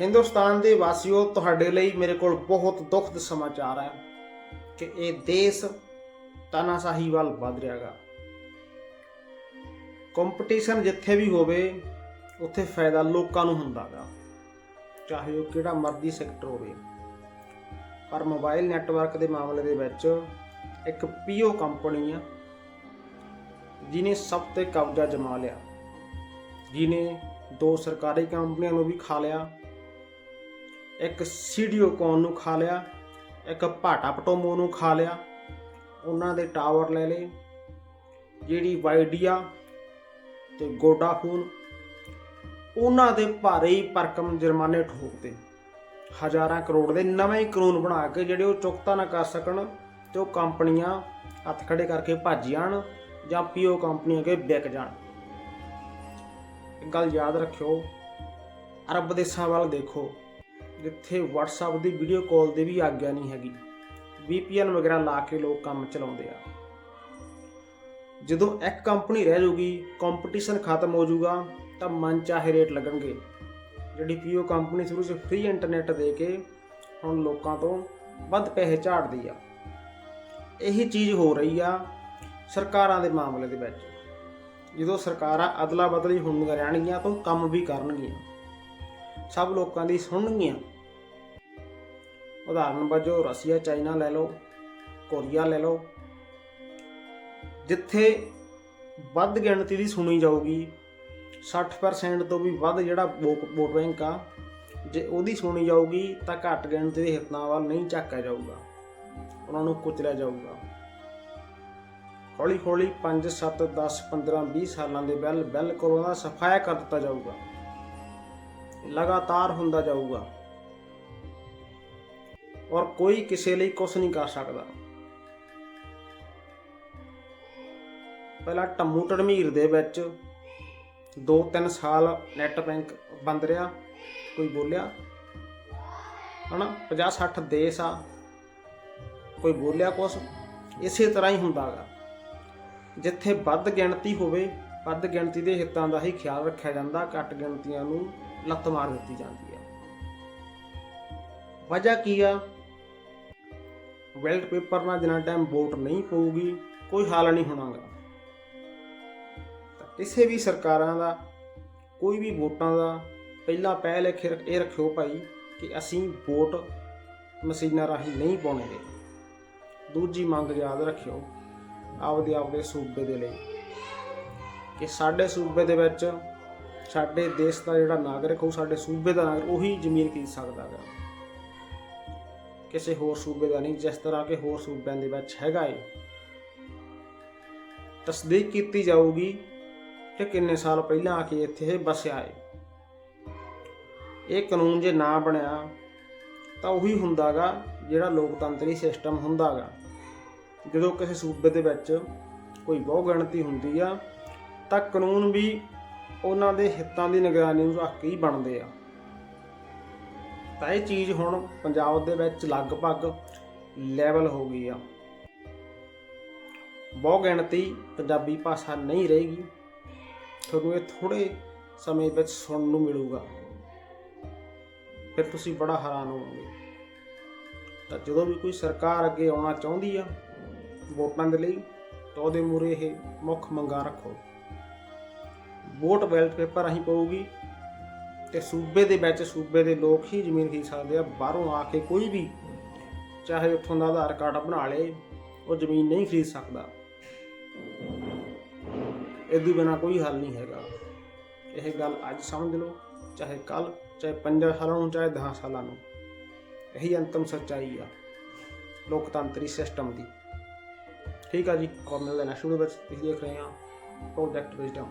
ਹਿੰਦੁਸਤਾਨ ਦੇ ਵਾਸੀਓ, ਤੁਹਾਡੇ ਲਈ ਮੇਰੇ ਕੋਲ ਬਹੁਤ ਦੁਖਦ ਸਮਾਚਾਰ ਹੈ ਕਿ ਇਹ ਦੇਸ਼ ਤਾਨਾਸ਼ਾਹੀ ਵੱਲ ਵੱਧ ਰਿਹਾਗਾ ਕੰਪੀਟੀਸ਼ਨ ਜਿੱਥੇ ਵੀ ਹੋਵੇ, ਉੱਥੇ ਫਾਇਦਾ ਲੋਕਾਂ ਨੂੰ ਹੁੰਦਾਗਾ ਚਾਹੇ ਉਹ ਕਿਹੜਾ ਮਰਜ਼ੀ ਸੈਕਟਰ ਹੋਵੇ। ਪਰ ਮੋਬਾਈਲ ਨੈਟਵਰਕ ਦੇ ਮਾਮਲੇ ਦੇ ਵਿੱਚ ਇੱਕ ਪੀਓ ਕੰਪਨੀ ਆ ਜਿਨੇ ਸਭ ਤੇ ਕਬਜ਼ਾ ਜਮਾ ਲਿਆ। ਜਿਨੇ ਦੋ ਸਰਕਾਰੀ ਕੰਪਨੀਆਂ ਨੂੰ ਵੀ ਖਾ ਲਿਆ ਇੱਕ ਸੀਡੀਓਕੌਨ ਨੂੰ ਖਾ ਲਿਆ, ਇੱਕ ਭਾਟਾ ਪਟੋਮੋ ਨੂੰ ਖਾ ਲਿਆ, ਉਹਨਾਂ ਦੇ ਟਾਵਰ ਲੈ ਲਏ, ਜਿਹੜੀ ਵਾਈਡੀਆ ਤੇ ਗੋਡਾਫੋਨ, ਉਹਨਾਂ ਦੇ ਭਾਰੇ ਹੀ ਭਰਕਮ ਜੁਰਮਾਨੇ ਠੋਕਦੇ ਹਜ਼ਾਰਾਂ ਕਰੋੜ ਦੇ ਨਵੇਂ ਹੀ ਕਾਨੂੰਨ ਬਣਾ ਕੇ ਜਿਹੜੇ ਉਹ ਚੁਕਤਾ ਨਾ ਕਰ ਸਕਣ ਤੇ ਉਹ ਕੰਪਨੀਆਂ ਹੱਥ ਖੜੇ ਕਰਕੇ ਭੱਜ ਜਾਣ ਜਾਂ ਪੀਓ ਕੰਪਨੀ ਅੱਗੇ ਵਿਕ ਜਾਣ। ਇੱਕ ਗੱਲ ਯਾਦ ਰੱਖਿਓ ਅਰਬ ਦੇਸ਼ਾਂ ਵੱਲ ਦੇਖੋ। ਜਿੱਥੇ WhatsApp ਦੀ ਵੀਡੀਓ ਕਾਲ ਦੀ ਵੀ ਆਗਿਆ ਨਹੀਂ ਹੈਗੀ। VPN ਵਗੈਰਾ ਲਾ ਕੇ ਲੋਕ ਕੰਮ ਚਲਾਉਂਦੇ ਆ। ਜਦੋਂ ਇੱਕ ਕੰਪਨੀ ਰਹਿ ਜਾਊਗੀ ਕੰਪੀਟੀਸ਼ਨ ਖਤਮ ਹੋ ਜਾਊਗਾ ਤਾਂ ਮਨ ਚਾਹੇ ਰੇਟ ਲੱਗਣਗੇ। ਜਿਹੜੀ ਪੀਓ ਕੰਪਨੀ ਸ਼ੁਰੂ 'ਚ ਫ੍ਰੀ ਇੰਟਰਨੈਟ ਦੇ ਕੇ ਹੁਣ ਲੋਕਾਂ ਤੋਂ ਵੱਧ ਪੈਸੇ ਝਾੜਦੀ ਆ। ਇਹੀ ਚੀਜ਼ ਹੋ ਰਹੀ ਆ ਸਰਕਾਰਾਂ ਦੇ ਮਾਮਲੇ ਦੇ ਵਿੱਚ। ਜਦੋਂ ਸਰਕਾਰਾਂ ਅਦਲਾ ਬਦਲੀ ਹੁੰਦੀਆਂ ਰਹਿਣਗੀਆਂ ਤਾਂ ਉਹ ਕੰਮ ਵੀ ਕਰਨਗੀਆਂ। ਸਭ ਲੋਕਾਂ ਦੀ ਸੁਣਨਗੀਆਂ। ਉਦਾਹਰਨ ਵਜੋਂ ਰਸੀਆ, ਚਾਈਨਾ ਲੈ ਲਓ, ਕੋਰੀਆ ਲੈ ਲਓ। ਜਿੱਥੇ ਵੱਧ ਗਿਣਤੀ ਦੀ ਸੁਣੀ ਜਾਊਗੀ 60% ਤੋਂ ਵੀ ਵੱਧ ਜਿਹੜਾ ਵੋਟ ਵੋਟ ਬੈਂਕ ਆ, ਜੇ ਉਹਦੀ ਸੁਣੀ ਜਾਊਗੀ ਤਾਂ ਘੱਟ ਗਿਣਤੀ ਦੇ ਹਿੱਤਾਂ ਵੱਲ ਨਹੀਂ ਝਾਕਿਆ ਜਾਊਗਾ। ਉਹਨਾਂ ਨੂੰ ਕੁਚਲਿਆ ਜਾਊਗਾ। ਹੌਲੀ ਹੌਲੀ 5 7 10 15 20 ਸਾਲਾਂ ਦੇ ਬਿੱਲ ਬਿਲਕੁਲ ਦਾ ਸਫਾਇਆ ਕਰ ਦਿੱਤਾ ਜਾਊਗਾ। ਲਗਾਤਾਰ ਹੁੰਦਾ ਜਾਊਗਾ। ਔਰ ਕੋਈ ਕਿਸੇ ਲਈ ਕੁਝ ਨਹੀਂ ਕਰ ਸਕਦਾ। ਪਹਿਲਾਂ ਟੰਮੂ ਟੜਮੀਰ ਦੇ ਵਿੱਚ 2-3 ਸਾਲ ਨੈਟ ਬੈਂਕ ਬੰਦ ਰਿਹਾ, ਕੋਈ ਬੋਲਿਆ? ਹਨਾ? 50-60 ਦੇਸ਼ ਆ, ਕੋਈ ਬੋਲਿਆ ਕੁਛ? ਇਸੇ ਤਰ੍ਹਾਂ ਹੀ ਹੁੰਦਾਗਾ। ਜਿੱਥੇ ਵੱਧ ਗਿਣਤੀ ਹੋਵੇ, ਵੱਧ ਗਿਣਤੀ ਦੇ ਹਿੱਤਾਂ ਦਾ ਹੀ ਖਿਆਲ ਰੱਖਿਆ ਜਾਂਦਾ, ਘੱਟ ਗਿਣਤੀਆਂ ਨੂੰ ਲੱਤ ਮਾਰ ਦਿੱਤੀ ਜਾਂਦੀ ਹੈ ਵਜ੍ਹਾ ਕੀ ਆ? ਵੈਲਟ ਪੇਪਰ ਨਾਲ ਜਿੰਨਾ ਟਾਈਮ ਵੋਟ ਨਹੀਂ ਪਊਗੀ, ਕੋਈ ਹਾਲ ਨਹੀਂ ਹੋਣਾਗਾ। ਤਾਂ ਕਿਸੇ ਵੀ ਸਰਕਾਰਾਂ ਦਾ, ਕੋਈ ਵੀ ਵੋਟਾਂ ਦਾ ਪਹਿਲਾ ਪਹਿਲ ਇਹ ਇਹ ਰੱਖਿਓ ਭਾਈ ਕਿ ਅਸੀਂ ਵੋਟ ਮਸ਼ੀਨਾਂ ਰਾਹੀਂ ਨਹੀਂ ਪਾਉਣਗੇ ਦੂਜੀ ਮੰਗ ਯਾਦ ਰੱਖਿਓ ਆਪਦੇ ਆਪਦੇ ਸੂਬੇ ਦੇ ਲਈ ਕਿ ਸਾਡੇ ਸੂਬੇ ਦੇ ਵਿੱਚ ਸਾਡੇ ਦੇਸ਼ ਦਾ ਜਿਹੜਾ ਨਾਗਰਿਕ ਉਹ ਸਾਡੇ ਸੂਬੇ ਦਾ ਨਾਗਰਿਕ, ਉਹੀ ਜ਼ਮੀਨ ਖਰੀਦ ਸਕਦਾ ਹੈ ਕਿਸੇ ਹੋਰ ਸੂਬੇ ਦਾ ਨਹੀਂ, ਜਿਸ ਤਰ੍ਹਾਂ ਕਿ ਹੋਰ ਸੂਬਿਆਂ ਦੇ ਵਿੱਚ ਹੈਗਾ ਏ। ਤਸਦੀਕ ਕੀਤੀ ਜਾਊਗੀ ਕਿ ਕਿੰਨੇ ਸਾਲ ਪਹਿਲਾਂ ਆ ਕੇ ਇੱਥੇ ਇਹ ਬਸਿਆ ਏ। ਇਹ ਕਾਨੂੰਨ ਜੇ ਨਾ ਬਣਿਆ, ਤਾਂ ਉਹੀ ਹੁੰਦਾਗਾ ਜਿਹੜਾ ਲੋਕਤੰਤਰੀ ਸਿਸਟਮ ਹੁੰਦਾਗਾ ਜਦੋਂ ਕਿਸੇ ਸੂਬੇ ਦੇ ਵਿੱਚ ਕੋਈ ਬਹੁਗਿਣਤੀ ਹੁੰਦੀ ਆ, ਤਾਂ ਕਾਨੂੰਨ ਵੀ ਉਹਨਾਂ ਦੇ ਹਿੱਤਾਂ ਦੀ ਨਿਗਰਾਨੀ ਨੂੰ ਰੱਖ ਕੇ ਹੀ ਬਣਦੇ ਆ। ਤਾਂ ਇਹ ਚੀਜ਼ ਹੁਣ ਪੰਜਾਬ ਦੇ ਵਿੱਚ ਲਗਭਗ ਲੈਵਲ ਹੋ ਗਈ ਆ। ਬਹੁ ਗਿਣਤੀ ਪੰਜਾਬੀ ਭਾਸ਼ਾ ਨਹੀਂ ਰਹੇਗੀ। ਤੁਹਾਨੂੰ ਇਹ ਥੋੜੇ ਸਮੇਂ ਵਿੱਚ ਸੁਣਨ ਨੂੰ ਮਿਲੂਗਾ। ਫਿਰ ਤੁਸੀਂ ਬੜਾ ਹੈਰਾਨ ਹੋਵੋਗੇ। ਤਾਂ ਜਦੋਂ ਵੀ ਕੋਈ ਸਰਕਾਰ ਅੱਗੇ ਆਉਣਾ ਚਾਹੁੰਦੀ ਆ, ਵੋਟਾਂ ਦੇ ਲਈ, ਤਾਂ ਉਹਦੇ ਮੂਰੇ ਇਹ ਮੁੱਖ ਮੰਗਾਂ ਰੱਖੋ। ਵੋਟ ਬੈਲਟ ਪੇਪਰ ਰਾਹੀਂ ਪਊਗੀ ਤੇ ਸੂਬੇ ਦੇ ਵਿੱਚ ਸੂਬੇ ਦੇ ਲੋਕ ਹੀ ਜ਼ਮੀਨ ਖਰੀਦ ਸਕਦੇ ਆ, ਬਾਹਰੋਂ ਆ ਕੇ ਕੋਈ ਵੀ ਚਾਹੇ ਉੱਥੋਂ ਦਾ ਆਧਾਰ ਕਾਰਡ ਬਣਾ ਲੇ, ਉਹ ਜ਼ਮੀਨ ਨਹੀਂ ਖਰੀਦ ਸਕਦਾ। ਇਹਦੇ ਬਿਨਾ ਕੋਈ ਹੱਲ ਨਹੀਂ ਹੈਗਾ। ਇਹ ਗੱਲ ਅੱਜ ਸਮਝ ਲਓ, ਚਾਹੇ ਕੱਲ ਚਾਹੇ 5 ਸਾਲਾਂ ਨੂੰ, ਚਾਹੇ 10 ਸਾਲਾਂ ਨੂੰ। ਇਹੀ ਅੰਤਮ ਸੱਚਾਈ ਆ, ਲੋਕਤੰਤਰੀ ਸਿਸਟਮ ਦੀ। ਠੀਕ ਆ ਜੀ, ਆਪਾਂ ਮਿਲਦੇ ਹਾਂ ਨੈਕਸਟ ਵੀਡੀਓ ਵਿੱਚ। ਤੁਸੀਂ ਦੇਖ ਰਹੇ ਹਾਂ ਪ੍ਰੋਜੈਕਟ ਵਿਜ਼ਡਮ